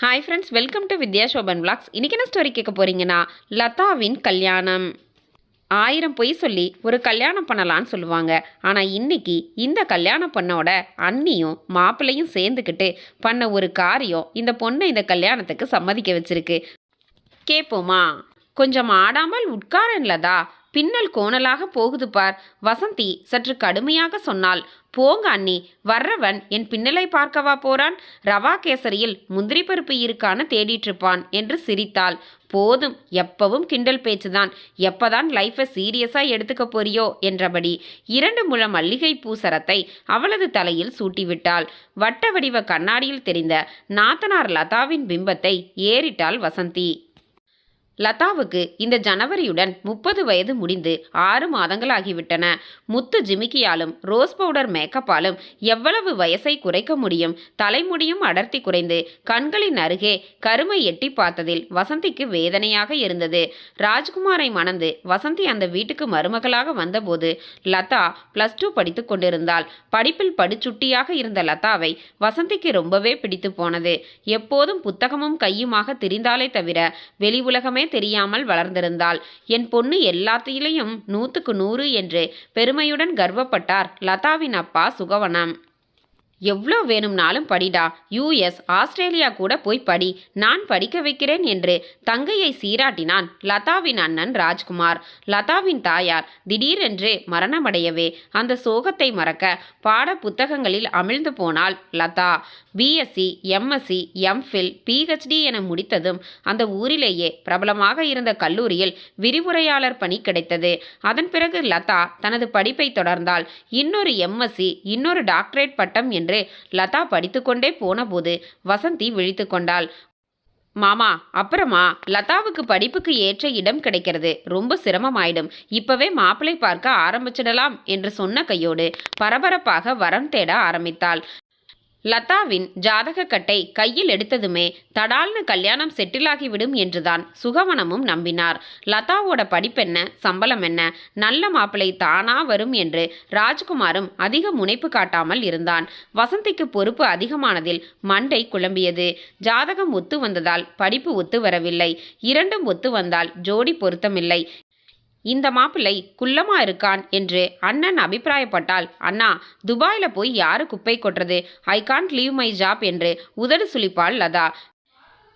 Hi friends welcome to Vidya Shoban blogs இன்றைக்கி என்ன story கேட்க போகிறீங்கன்னா லதாவின் கல்யாணம். ஆயிரம் பொய் சொல்லி ஒரு கல்யாணம் பண்ணலான்னு சொல்லுவாங்க. ஆனால் இன்னைக்கு இந்த கல்யாணம் பண்ணோட அண்ணியும் மாப்பிள்ளையும் சேர்ந்துக்கிட்டு பண்ண ஒரு காரியம் இந்த பொண்ணை இந்த கல்யாணத்துக்கு சம்மதிக்க வச்சிருக்கு. கேட்போமா கொஞ்சம் ஆடாமல் உட்காரன் லதா. பின்னல் கோணலாக போகுது பார். வசந்தி சற்று கடுமையாக சொன்னால் போங்க அண்ணி வர்றவன் என் பின்னலை பார்க்கவா போறான்? ரவா கேசரியில் முந்திரி பருப்பு இருக்கான்னு தேடிட்டு இருப்பான் என்று சிரித்தாள். போதும் எப்பவும் கிண்டல் பேச்சுதான். எப்பதான் லைஃபை சீரியஸா எடுத்துக்க போறியோ என்றபடி இரண்டு முழ மல்லிகை பூசரத்தை அவளது தலையில் சூட்டிவிட்டாள். வட்ட வடிவ கண்ணாடியில் தெரிந்த நாத்தனார் லதாவின் பிம்பத்தை ஏறிட்டாள் வசந்தி. லதாவுக்கு இந்த ஜனவரியுடன் முப்பது வயது முடிந்து ஆறு மாதங்களாகிவிட்டன. முத்து ஜிமிக்கியாலும் ரோஸ் பவுடர் மேக்கப்பாலும் எவ்வளவு வயசை குறைக்க முடியும்? தலைமுடியும் அடர்த்தி குறைந்து கண்களின் அருகே கருமை எட்டி பார்த்ததில் வசந்திக்கு வேதனையாக இருந்தது. ராஜ்குமாரை மணந்து வசந்தி அந்த வீட்டுக்கு மருமகளாக வந்தபோது லதா பிளஸ் டூ படித்து கொண்டிருந்தாள். படிப்பில் படுச்சுட்டியாக இருந்த லதாவை வசந்திக்கு ரொம்பவே பிடித்து போனது. எப்போதும் புத்தகமும் கையுமாக திரிந்தாலே தவிர வெளி உலகமே தெரியாமல் வளர்ந்திருந்தாள். என் பொண்ணு எல்லாத்திலையும் நூற்றுக்கு நூறு என்று பெருமையுடன் கர்வப்பட்டார். லதாவின் அப்பா சுகவனம். எவ்வளோ வேணும்னாலும் படிடா. யூஎஸ் ஆஸ்திரேலியா கூட போய் படி. நான் படிக்க வைக்கிறேன் என்று தங்கையை சீராட்டினான் லதாவின் அண்ணன் ராஜ்குமார். லதாவின் தாயார் திடீரென்று மரணமடையவே. அந்த சோகத்தை மறக்க பாட புத்தகங்களில் அமிழ்ந்து போனாள் Latha. BSc MSc MPhil PhD என முடித்ததும் அந்த ஊரிலேயே பிரபலமாக இருந்த கல்லூரியில் விரிவுரையாளர் பணி கிடைத்தது. அதன் பிறகு லதா தனது படிப்பை தொடர்ந்தால் இன்னொரு எம்எஸ்சி இன்னொரு டாக்டரேட் பட்டம் என்று லதா படித்துக்கொண்டே போனபோது வசந்தி விழித்து கொண்டாள் மாமா அப்புறமா லதாவுக்கு படிப்புக்கு ஏற்ற இடம் கிடைக்கிறது. ரொம்ப சிரமமாயிடும். இப்பவே மாப்பிளை பார்க்க ஆரம்பிச்சிடலாம் என்று சொன்ன கையோடு பரபரப்பாக வரம் தேட ஆரம்பித்தாள். லதாவின் ஜாதக கட்டை கையில் எடுத்ததுமே தடால்னு கல்யாணம் செட்டிலாகிவிடும் என்றுதான் சுகவனமும் நம்பினார். லதாவோட படிப்பென்ன சம்பளம் என்ன? நல்ல மாப்பிளை தானா வரும் என்று ராஜ்குமாரும் அதிக முனைப்பு காட்டாமல் இருந்தான். வசந்திக்கு பொறுப்பு அதிகமானதில் மண்டை குழம்பியது. ஜாதகம் ஒத்து வந்ததால் படிப்பு ஒத்து வரவில்லை. இரண்டும் ஒத்து வந்தால் ஜோடி பொருத்தமில்லை. இந்த மாப்பிள்ளை குள்ளமா இருக்கான் என்று அண்ணன் அபிப்பிராயப்பட்டால் அண்ணா துபாயில் போய் யாரு குப்பை கொட்டுறது? I can't leave my job என்று உதடு சுழிப்பாள் லதா.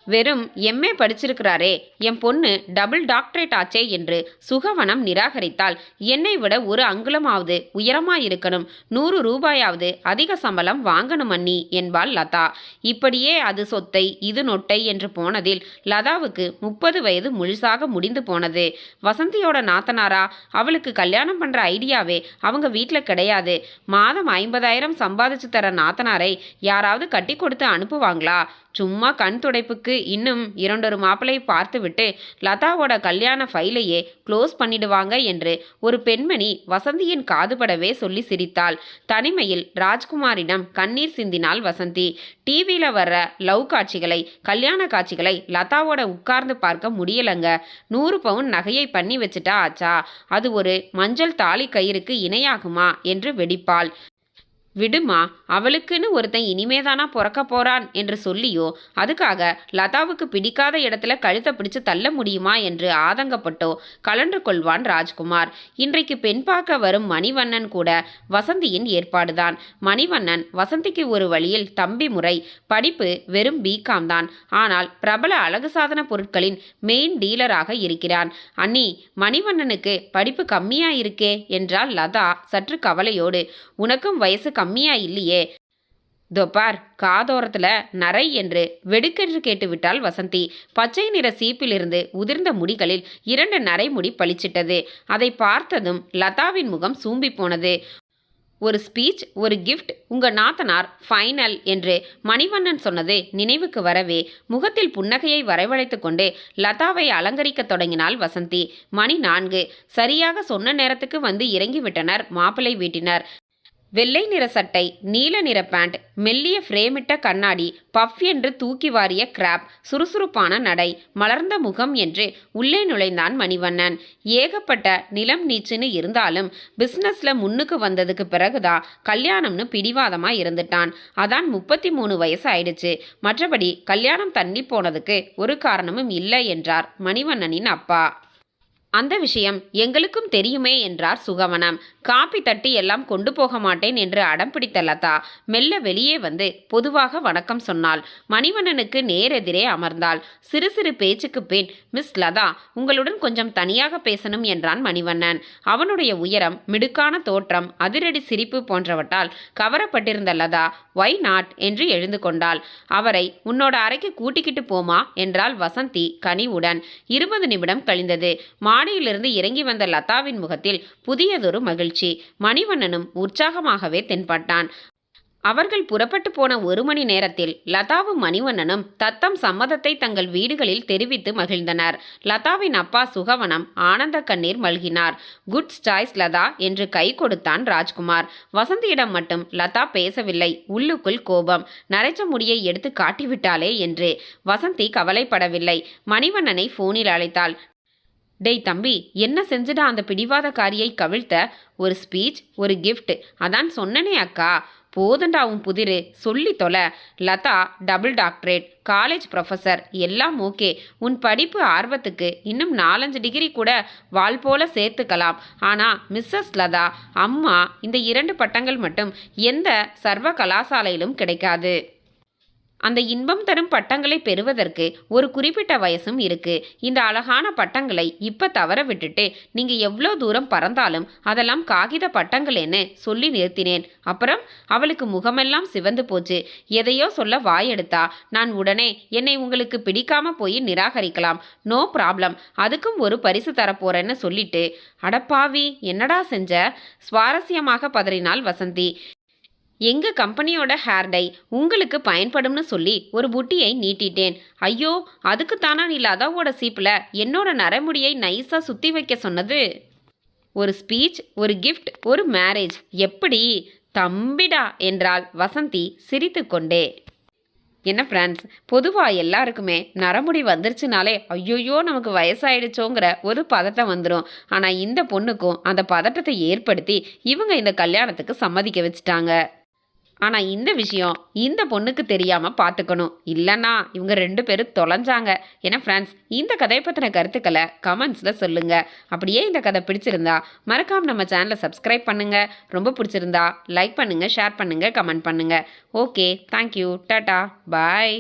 வெறும் எம்ஏ படிச்சிருக்கிறாரே. என் பொண்ணு டபுள் டாக்டரேட் ஆச்சே என்று சுகவனம் நிராகரித்தால் என்னை விட ஒரு அங்குலமாவது உயரமாயிருக்கணும். நூறு ரூபாயாவது அதிக சம்பளம் வாங்கணும் அண்ணி என்பாள் லதா. இப்படியே அது சொத்தை இது நொட்டை என்று போனதில் லதாவுக்கு முப்பது வயது முழுசாக முடிந்து போனது. வசந்தியோட நாத்தனாரா? அவளுக்கு கல்யாணம் பண்ற ஐடியாவே அவங்க வீட்டில் கிடையாது. மாதம் ஐம்பதாயிரம் சம்பாதிச்சு தர நாத்தனாரை யாராவது கட்டி கொடுத்து அனுப்புவாங்களா? சும்மா கண் துடைப்புக்கு இன்னும் இரண்டொரு மாப்பிளை பார்த்துவிட்டு லதாவோட கல்யாண ஃபைலையே க்ளோஸ் பண்ணிடுவாங்க என்று ஒரு பெண்மணி வசந்தியின் காதுபடவே சொல்லி சிரித்தாள். தனிமையில் ராஜ்குமாரிடம் கண்ணீர் சிந்தினாள் வசந்தி. டிவியில் வர்ற லவ் காட்சிகளை கல்யாண காட்சிகளை லதாவோட உட்கார்ந்து பார்க்க முடியலங்க. நூறு பவுன் நகையை பண்ணி வச்சுட்டா ஆச்சா? அது ஒரு மஞ்சள் தாலி கயிறுக்கு இணையாகுமா? என்று வெடிப்பாள். விடுமா அவளுக்குன்னு ஒருத்தன் இனிமேதானா பிறக்க போறான் என்று சொல்லியோ அதுக்காக லதாவுக்கு பிடிக்காத இடத்துல கழுத்தை பிடிச்சு தள்ள முடியுமா என்று ஆதங்கப்பட்டோ கலன்று கொள்வான் ராஜ்குமார். இன்றைக்கு பெண் பார்க்க வரும் மணிவண்ணன் கூட வசந்தியின் ஏற்பாடுதான். மணிவண்ணன் வசந்திக்கு ஒரு வழியில் தம்பி முறை படிப்பு வெறும் பிகாம் தான். ஆனால் பிரபல அழகு சாதன பொருட்களின் மெயின் டீலராக இருக்கிறான். அண்ணி மணிவண்ணனுக்கு படிப்பு கம்மியா இருக்கே என்றால் லதா சற்று கவலையோடு. உனக்கும் வயசு கம்மியா இல்லையே தொப்பார் காதோரத்துல நரை என்று வெடுக்கென்று கேட்டுவிட்டாள் வசந்தி. பச்சை நிற சீப்பிலிருந்து உதிர்ந்த முடிகளில் இரண்டு நரைமுடி பளிச்சிட்டது. அதை பார்த்ததும் லதாவின் முகம் சூம்பி போனது. ஒரு ஸ்பீச் ஒரு கிஃப்ட் உங்க நாத்தனார் ஃபைனல் என்று மணிவண்ணன் சொன்னது நினைவுக்கு வரவே முகத்தில் புன்னகையை வரவழைத்து கொண்டு லதாவை அலங்கரிக்க தொடங்கினாள் வசந்தி. மணி நான்கு. சரியாக சொன்ன நேரத்துக்கு வந்து இறங்கிவிட்டனர் மாப்பிள்ளை வீட்டினர். வெள்ளை நிற சட்டை நீல நிற பேண்ட் மெல்லிய ஃப்ரேமிட்ட கண்ணாடி பஃப் என்று தூக்கி வாரிய கிராப் சுறுசுறுப்பான நடை மலர்ந்த முகம் என்று உள்ளே நுழைந்தான் மணிவண்ணன். ஏகப்பட்ட நிலம் நீச்சுன்னு இருந்தாலும் பிஸ்னஸில் முன்னுக்கு வந்ததுக்கு பிறகுதான் கல்யாணம்னு பிடிவாதமாக இருந்துட்டான். அதான் முப்பத்தி மூணு வயசு ஆயிடுச்சு. மற்றபடி கல்யாணம் தண்ணி போனதுக்கு ஒரு காரணமும் இல்லை என்றார் மணிவண்ணனின் அப்பா. அந்த விஷயம் எங்களுக்கும் தெரியுமே என்றார் சுகவனம். காப்பி தட்டி எல்லாம் கொண்டு போக மாட்டேன் என்று அடம் பிடித்த லதா மெல்ல வெளியே வந்து பொதுவாக வணக்கம் சொன்னாள். மணிவண்ணனுக்கு நேரெதிரே அமர்ந்தாள். சிறு சிறு பேச்சுக்கு பின் மிஸ் லதா உங்களுடன் கொஞ்சம் தனியாக பேசணும் என்றான் மணிவண்ணன். அவனுடைய உயரம் மிடுக்கான தோற்றம் அதிரடி சிரிப்பு போன்றவற்றால் கவரப்பட்டிருந்த லதா ஒய் நாட் என்று எழுந்து கொண்டாள். அவரை உன்னோட அறைக்கு கூட்டிக்கிட்டு போமா? என்றாள் வசந்தி கனிவுடன். இருபது நிமிடம் கழிந்தது. மாடியிலிருந்து இறங்கி வந்த லதாவின் முகத்தில் புதியதொரு மகிழ்ச்சி. மணிவண்ணனும் உற்சாகமாகவே தென்பட்டான். அவர்கள் புறப்பட்டு போன ஒரு மணி நேரத்தில் லதாவும் மணிவண்ணனும் தத்தம் சம்மதத்தை தங்கள் வீடுகளில் தெரிவித்து மகிழ்ந்தனர். லதாவின் அப்பா சுகவனம் ஆனந்த கண்ணீர் மல்கினார். குட் சாய்ஸ் லதா என்று கை கொடுத்தான் ராஜ்குமார். வசந்தியிடம் மட்டும் லதா பேசவில்லை உள்ளுக்குள் கோபம். நரைச்ச முடியை எடுத்து காட்டிவிட்டாளே என்று. வசந்தி கவலைப்படவில்லை. மணிவண்ணனை போனில் அழைத்தாள். டேய் தம்பி என்ன செஞ்சுடா அந்த பிடிவாதக்காரியை கவிழ்த்த? ஒரு ஸ்பீச் ஒரு கிஃப்ட் அதான் சொன்னனே அக்கா. போதண்டா உன் புதிரு. சொல்லி தொலை. Latha double doctorate college professor எல்லாம் ஓகே உன் படிப்பு ஆர்வத்துக்கு. இன்னும் நாலஞ்சு டிகிரி கூட வால் போல சேர்த்துக்கலாம். ஆனால் மிஸ்ஸஸ் லதா அம்மா இந்த இரண்டு பட்டங்கள் மட்டும் எந்த சர்வ கலாசாலையிலும் கிடைக்காது. அந்த இன்பம் தரும் பட்டங்களை பெறுவதற்கு ஒரு குறிப்பிட்ட வயசும் இருக்கு. இந்த அழகான பட்டங்களை இப்ப தவற விட்டுட்டு நீங்க எவ்வளோ தூரம் பறந்தாலும் அதெல்லாம் காகித பட்டங்களேன்னு சொல்லி நிறுத்தினேன். அப்புறம் அவளுக்கு முகமெல்லாம் சிவந்து போச்சு. எதையோ சொல்ல வாயெடுத்தா நான் உடனே என்னை உங்களுக்கு பிடிக்காம போய் நிராகரிக்கலாம். No problem. அதுக்கும் ஒரு பரிசு தரப்போறேன்னு சொல்லிட்டு அடப்பாவி என்னடா செஞ்ச? சுவாரஸ்யமாக பதறினாள் வசந்தி. எங்கள் கம்பெனியோட ஹேர் டை உங்களுக்கு பயன்படும்னு சொல்லி ஒரு புட்டியை நீட்டிட்டேன். ஐயோ அதுக்கு தானா நீ லதாவோட சீப்பில் என்னோட நரமுடியை நைஸாக சுற்றி வைக்க சொன்னது. ஒரு ஸ்பீச் ஒரு கிஃப்ட் ஒரு மேரேஜ் எப்படி? தம்பிடா என்றாள் வசந்தி சிரித்துக்கொண்டே என்ன ஃப்ரெண்ட்ஸ் பொதுவாக எல்லாருக்குமே நரமுடி வந்துருச்சுனாலே ஐயோயோ நமக்கு வயசாயிடுச்சோங்கிற ஒரு பதட்டம் வந்துடும் ஆனால் இந்த பொண்ணுக்கும் அந்த பதட்டத்தை ஏற்படுத்தி இவங்க இந்த கல்யாணத்துக்கு சம்மதிக்க வச்சுட்டாங்க. ஆனால் இந்த விஷயம் இந்த பொண்ணுக்கு தெரியாமல் பார்த்துக்கணும் இல்லைன்னா இவங்க ரெண்டு பேரும் தொலைஞ்சாங்க. ஏன்னா ஃப்ரெண்ட்ஸ் இந்த கதையை பற்றின கருத்துக்களை கமெண்ட்ஸில் சொல்லுங்கள் அப்படியே இந்த கதை பிடிச்சிருந்தா மறக்காமல் நம்ம சேனலை சப்ஸ்கிரைப் பண்ணுங்கள் ரொம்ப பிடிச்சிருந்தா லைக் பண்ணுங்கள் ஷேர் பண்ணுங்கள் கமெண்ட் பண்ணுங்கள் ஓகே தேங்க்யூ டாட்டா பாய்